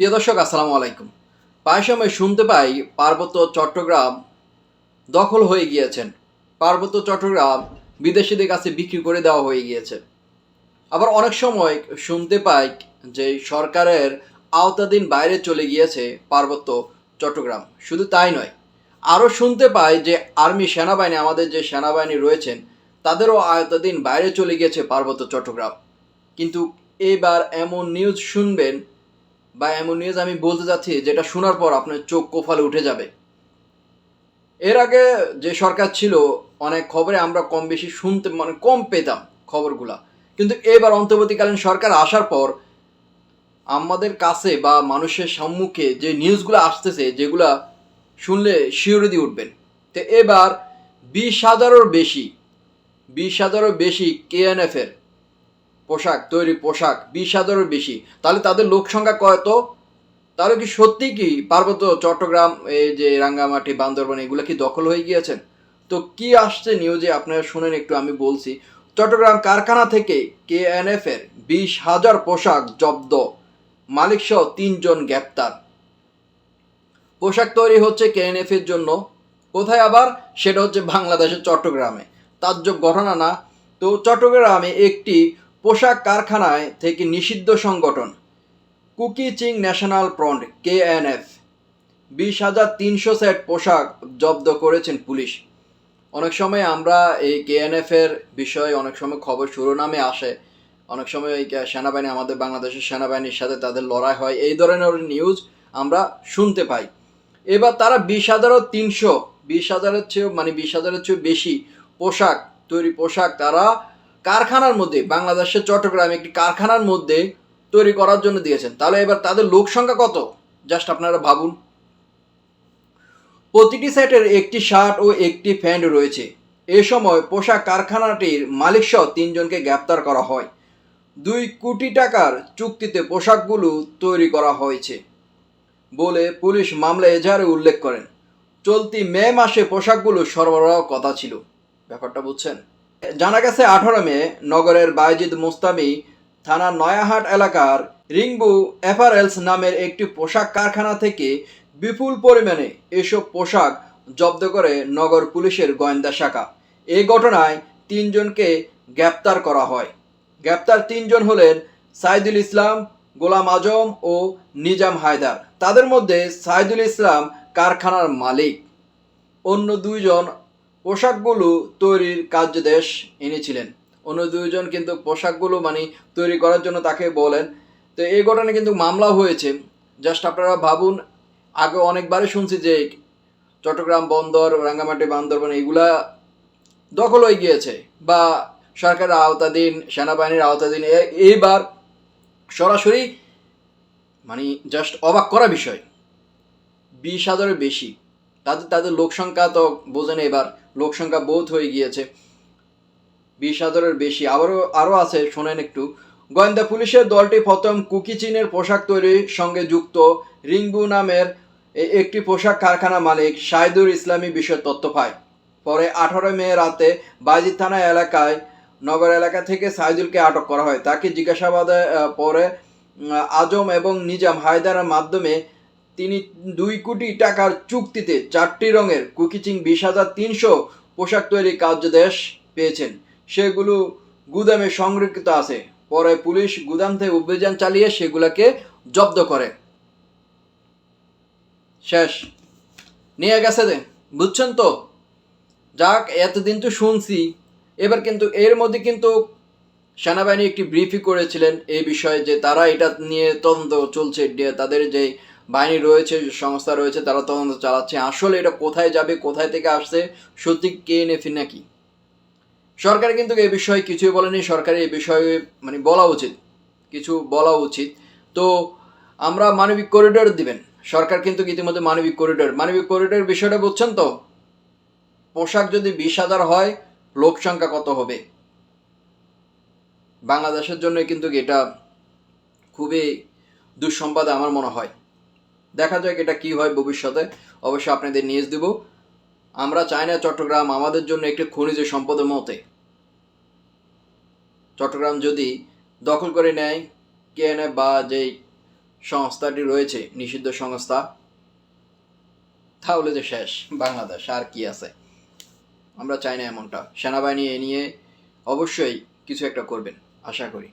প্রিয় দর্শক, আসসালামু আলাইকুম। প্রায় সময় শুনতে পাই পার্বত্য চট্টগ্রাম দখল হয়ে গিয়েছেন। পার্বত্য চট্টগ্রাম বিদেশিদের কাছে বিক্রি করে দেওয়া হয়ে গিয়েছে। আবার অনেক সময় শুনতে পাই যে সরকারের আওতাধীন বাইরে চলে গিয়েছে পার্বত্য চট্টগ্রাম। শুধু তাই নয়, আরও শুনতে পাই যে আর্মি সেনাবাহিনী, আমাদের যে সেনাবাহিনী রয়েছেন, তাদেরও আয়তাধীন বাইরে চলে গিয়েছে পার্বত্য চট্টগ্রাম। কিন্তু এবার এমন নিউজ শুনবেন বা এমন নিউজ আমি বলতে যাচ্ছি যেটা শোনার পর আপনার চোখ কোফালে উঠে যাবে। এর আগে যে সরকার ছিল, অনেক খবরে আমরা কম বেশি শুনতে মানে কম পেতাম খবরগুলা। কিন্তু এবার অন্তর্বর্তীকালীন সরকার আসার পর, আমাদের কাছে বা মানুষের সম্মুখে যে নিউজগুলো আসতেছে, যেগুলা শুনলে শিউরে দিয়ে উঠবেন। তো এবার বিশ হাজারের বেশি, বিশ হাজারের বেশি কেএনএফের পোশাক, তৈরি পোশাক, বিশ হাজারের বেশি। তাহলে তাদের লোক সংখ্যা কত? তাহলে কি সত্যি কি পার্বত্য চট্টগ্রাম, এই যে রাঙ্গামাটি, বান্দরবান, এগুলো কি দখল হয়ে গিয়েছেন তো কি আসছে নিউজে আপনারা শুনেন একটু, আমি বলছি। চট্টগ্রাম কারখানা থেকে কেএনএফ এর বিশ হাজার পোশাক জব্দ। মালিক সহ তিনজন গ্রেপ্তার। পোশাক তৈরি হচ্ছে কেএনএফ এর জন্য। কোথায় আবার? সেটা হচ্ছে বাংলাদেশের চট্টগ্রামে। তার তাজ্জব ঘটনা না। তো চট্টগ্রামে একটি পোশাক কারখানায় থেকে নিষিদ্ধ সংগঠন। Kuki Chin national front, KNF. বিশ হাজার তিনশো সেট পোশাক জব্দ করেছেন পুলিশ। অনেক সময় আমরা এই কেএনএফ এর বিষয়ে অনেক সময় খবর শিরোনামে আসে। অনেক সময় এই সেনাবাহিনী, আমাদের বাংলাদেশের সেনাবাহিনীর সাথে তাদের লড়াই হয়। এই ধরনের নিউজ আমরা শুনতে পাই। এবার তারা বিশ হাজারও তিনশো, বিশ হাজারের চেয়েও মানে বিশ হাজারের চেয়েও বেশি পোশাক, তৈরি পোশাক তারা কারখানার মধ্যে, বাংলাদেশের চট্টগ্রামে একটি কারখানার মধ্যে তৈরি করার জন্য দিয়েছেন। তাহলে এবার তাদের লোক সংখ্যা কত? জাস্ট আপনারা ভাবুন। প্রতিটি সেটের একটি শার্ট ও একটি প্যান্ট রয়েছে। এ সময় পোশাক কারখানাটির মালিকসহ তিনজনকে গ্রেপ্তার করা হয়। দুই কোটি টাকার চুক্তিতে পোশাকগুলো তৈরি করা হয়েছে বলে পুলিশ মামলা এজাহারে উল্লেখ করেন। চলতি মে মাসে পোশাকগুলো সরবরাহ কথা ছিল। ব্যাপারটা বুঝছেন? জানা গেছে, আঠারো মে নগরের বাইজিদ মুস্তামি থানার নয়াহাট এলাকার রিংবু অ্যাপারেলস নামের একটি পোশাক কারখানা থেকে বিপুল পরিমাণে এসব পোশাক জব্দ করে নগর পুলিশের গোয়েন্দা শাখা। এই ঘটনায় তিনজনকে গ্রেপ্তার করা হয়। গ্রেপ্তার তিনজন হলেন সাইদুল ইসলাম, গোলাম আজম ও নিজাম হায়দার। তাদের মধ্যে সাইদুল ইসলাম কারখানার মালিক। অন্য দুইজন পোশাকগুলো তৈরির কার্যদেশ এনেছিলেন। অন্য দুজন কিন্তু পোশাকগুলো মানে তৈরি করার জন্য তাকে বলেন। তো এই ঘটনায় কিন্তু মামলা হয়েছে। জাস্ট আপনারা ভাবুন, আগে অনেকবারই শুনছি যে চট্টগ্রাম বন্দর, রাঙ্গামাটি বান্দরবান এগুলা দখল হয়ে গিয়েছে বা সরকারের আওতাধীন, সেনাবাহিনীর আওতাধীন এইবার সরাসরি মানে জাস্ট অবাক করা বিষয়। বিশ হাজারের বেশি তাদের তাদের লোক সংখ্যা তো বোঝেন এবার, লোক সংখ্যা বোধ হয়ে গিয়েছে। বিশ হাজারের বেশি। আবারও, আরও আছে, শোনেন একটু। গোয়েন্দা পুলিশের দলটি প্রথম কুকি চীনের পোশাক তৈরির সঙ্গে যুক্ত রিংবু নামের একটি পোশাক কারখানা মালিক শাহিদুর ইসলামী বিষয়ে তথ্য পায়। পরে আঠারো মে রাতে বাজিদ থানা এলাকায়, নগর এলাকা থেকে সাইদুলকে আটক করা হয়। তাকে জিজ্ঞাসাবাদে পরে আজম এবং নিজাম হায়দারের মাধ্যমে তিনি দুই কোটি টাকার চুক্তিতে চারটি রঙের কুকিচিং বিশ হাজার তিনশো পোশাক তৈরি কার্যদেশ পেয়েছেন। সেগুলো গুদামে সংরক্ষিত আছে। পরে পুলিশ গুদাম থেকে অভিযান চালিয়ে সেগুলোকে জব্দ করে। শেষ। নিয়ে গেছে বুঝছেন তো? যাক, এতদিন তো শুনছি। এবার কিন্তু এর মধ্যে কিন্তু সেনাবাহিনী একটি ব্রিফই করেছিলেন এই বিষয়ে যে তারা এটা নিয়ে তদন্ত চলছে। তাদের যে বাহিনী রয়েছে, সংস্থা রয়েছে, তারা তদন্ত চালাচ্ছে। আসলে এটা কোথায় যাবে, কোথায় থেকে আসছে, সত্যি কে নেফি নাকি সরকার কিন্তু এই বিষয়ে কিছুই বলেনি। সরকারের এই বিষয়ে মানে বলা উচিত। কিছু বলা উচিত। তো আমরা মানবিক করিডোর দিবেন। সরকার কিন্তু ইতিমধ্যে মানবিক করিডোর মানবিক করিডোর বিষয়টা বুঝছেন তো? পোশাক যদি বিশ হাজার হয়, লোক সংখ্যা কত হবে? বাংলাদেশের জন্য কিন্তু এটা খুবই দুঃসম্বাদ আমার মনে হয়। দেখা যাক এটা কি হয় ভবিষ্যতে। অবশ্যই আপনাদের নিউজ দিব। আমরা চাই না চট্টগ্রাম আমাদের জন্য একটি খনিজ সম্পদের মতে। চট্টগ্রাম যদি দখল করে নেয়, কে নেয় বা যেই সংস্থাটি রয়েছে, নিষিদ্ধ সংস্থা, তাহলে যে শেষ, বাংলাদেশ, আর কি আছে? আমরা চাই না এমনটা। সেনাবাহিনী এ নিয়ে অবশ্যই কিছু একটা করবেন, আশা করি।